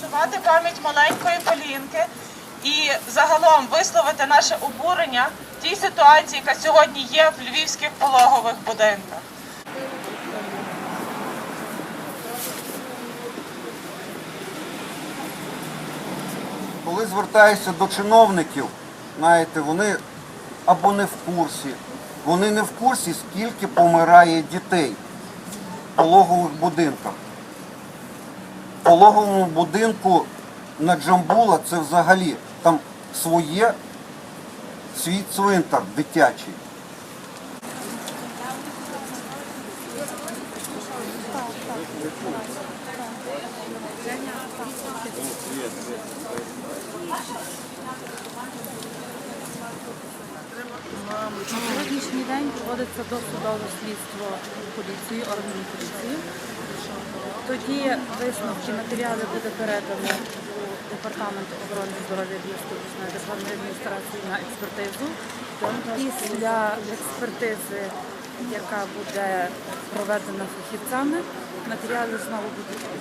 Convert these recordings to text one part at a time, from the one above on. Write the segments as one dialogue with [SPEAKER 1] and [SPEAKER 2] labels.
[SPEAKER 1] Шанувати пам'ять маленької Полінки і загалом висловити наше обурення тій ситуації, яка сьогодні є в львівських пологових будинках.
[SPEAKER 2] Коли звертаюся до чиновників, знаєте, вони або не в курсі, вони не в курсі, скільки помирає дітей пологових будинках. В пологовому будинку на Джамбула це взагалі там своє, свій цвинтар дитячий.
[SPEAKER 3] На сьогоднішній день проводиться досудове слідство поліції, органів поліції. Тоді висновки матеріали буде передано у департамент охорони здоров'я Львівської державної адміністрації на експертизу. Після експертизи, яка буде проведена фахівцями, матеріали знову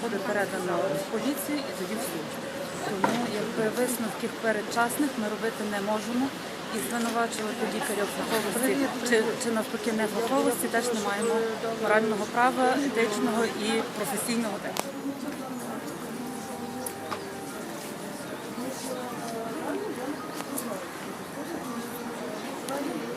[SPEAKER 3] буде передано в поліцію і тоді в суд. Тому ну, якби висновків передчасних ми робити не можемо і звинувачувати лікаря в фаховості чи, чи навпаки не фаховості, теж не маємо морального права, етичного і професійного теж. Thank you.